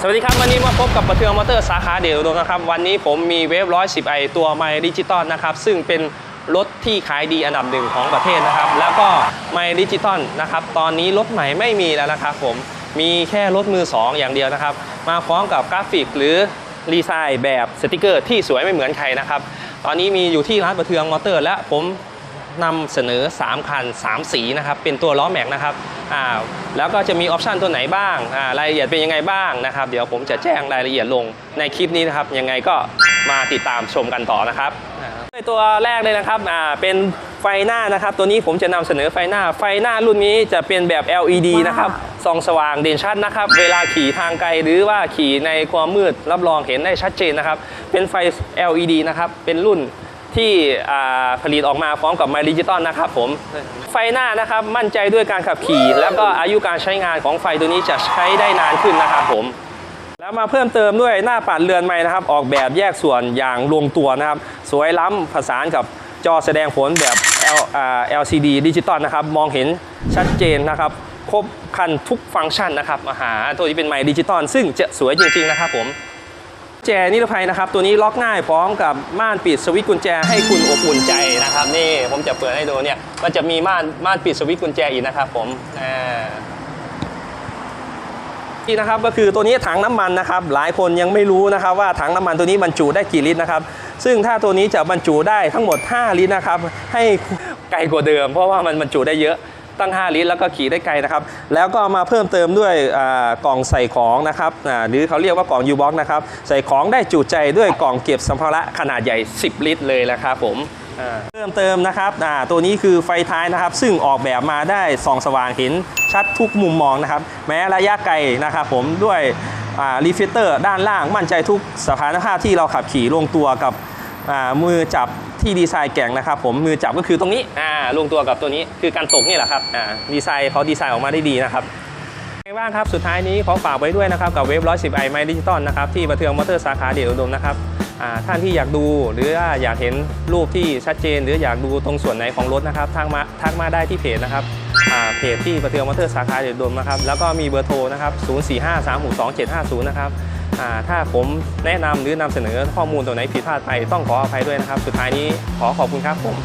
สวัสดีครับ วันนี้มาพบกับประเทืองมอเตอร์สาขาเดียวดมนะครับ วันนี้ผมมีเวฟร้อยสิบไอตัวไมดิจิตอลนะครับ ซึ่งเป็นรถที่ขายดีอันดับหนึ่งของประเทศนะครับ แล้วก็ไมดิจิตอลนะครับ ตอนนี้รถใหม่ไม่มีแล้วนะครับผมมีแค่รถมือ 2 อย่างเดียวนะครับ มาพร้อมกับกราฟิกหรือรีไซน์แบบสติกเกอร์ที่สวยไม่เหมือนใครนะครับ ตอนนี้มีอยู่ที่ร้านประเทืองมอเตอร์ และผมนำเสนอ 3 คัน 3 สีนะครับ เป็นตัวล้อแม็กนะครับ อ่าแล้วก็จะมีออปชันตัวไหนบ้างอ่ารายละเอียดเป็นยังไงบ้างนะครับ เดี๋ยวผมจะแจ้งรายละเอียดลงในคลิปนี้นะครับ ยังไงก็มาติดตามชมกันต่อนะครับด้วยตัวแรกเลยนะครับอ่าเป็นไฟหน้านะครับ ตัวนี้ผมจะนำเสนอไฟหน้า ไฟหน้ารุ่นนี้จะเป็นแบบ LED นะครับส่องสว่างเด่นชัดนะครับ เวลาขี่ทางไกลหรือว่าขี่ในความมืดรับรองเห็นได้ชัดเจนนะครับ เป็นไฟ LED นะครับ เป็นรุ่น ที่ผลิตออกมาพร้อมกับไมดิจิตอลนะครับผม ไฟหน้านะครับมั่นใจด้วยการขับขี่ แล้วก็อายุการใช้งานของไฟตัวนี้จะใช้ได้นานขึ้นนะครับผม แล้วมาเพิ่มเติมด้วยหน้าปัดเรือนไม้นะครับ ออกแบบแยกส่วนอย่างลงตัวนะครับ สวยล้ำผสานกับจอแสดงผลแบบ L LCD ดิจิตอลนะครับ มองเห็นชัดเจนนะครับ ครบครันทุกฟังก์ชันนะครับอาหาตัวนี้เป็นไมค์ดิจิตอลซึ่งจะสวยจริง ๆ นะครับผม แจนิรภัยนะครับ ตัวนี้ล็อกง่ายพร้อมกับม่านปิดสวิตช์กุญแจให้คุณอบอุ่นใจนะครับ นี่ผมจะเปิดให้ดูเนี่ยมันจะมีม่านม่านปิดสวิตช์กุญแจอีกนะครับผมอ่านี่นะครับก็คือตัวนี้ถังน้ำมันนะครับ หลายคนยังไม่รู้นะครับ ว่าถังน้ำมันตัวนี้บรรจุได้กี่ลิตรนะครับ ซึ่งถ้าตัวนี้จะบรรจุได้ทั้งหมด 5 ลิตรนะครับ ให้ไกลกว่าเดิม เพราะว่ามันบรรจุได้เยอะ ตั้ง 5 ลิตร แล้วก็ขี่ได้ไกลนะครับ แล้วก็มาเพิ่มเติมด้วยกล่องใส่ของนะครับหรือเขาเรียกว่ากล่อง U-Box นะครับ ใส่ของได้จุใจด้วยกล่องเก็บสัมภาระขนาดใหญ่ 10 ลิตร เลยนะครับผมเพิ่มเติมนะครับตัวนี้คือไฟท้ายนะครับ ซึ่งออกแบบมาได้ส่องสว่างเห็นชัดทุกมุมมองนะครับ แม้ระยะไกลนะครับผมด้วยรีฟิลเตอร์ด้านล่างมั่นใจทุกสถานภาพที่เราขับขี่ลงตัวกับ มือจับที่ดีไซน์แก่งนะครับผมมือจับก็คือตรงนี้อ่าลงตัวกับตัวนี้คือการตกนี่แหละครับอ่าดีไซน์เขาดีไซน์ออกมาได้ดีนะครับไงบ้างครับ สุดท้ายนี้ขอฝากไว้ด้วยนะครับกับเว็บ 110 i ไมดิจิตอลนะครับที่ประเทืองมอเตอร์สาขาเดียวอุดมนะครับท่านที่อยากดูหรือว่าอยากเห็นรูปที่ชัดเจน หรืออยากดูตรงส่วนไหนของรถนะครับทักมาทักมาได้ที่เพจนะครับเพจที่ประเทืองมอเตอร์สาขาเดียวอุดมนะครับแล้วก็มีเบอร์โทรนะครับ 045362750 นะครับ ถ้าผมแนะนำหรือนำเสนอข้อมูลตัวไหนผิดพลาดไปต้องขออภัยด้วยนะครับ สุดท้ายนี้ขอขอบคุณครับผม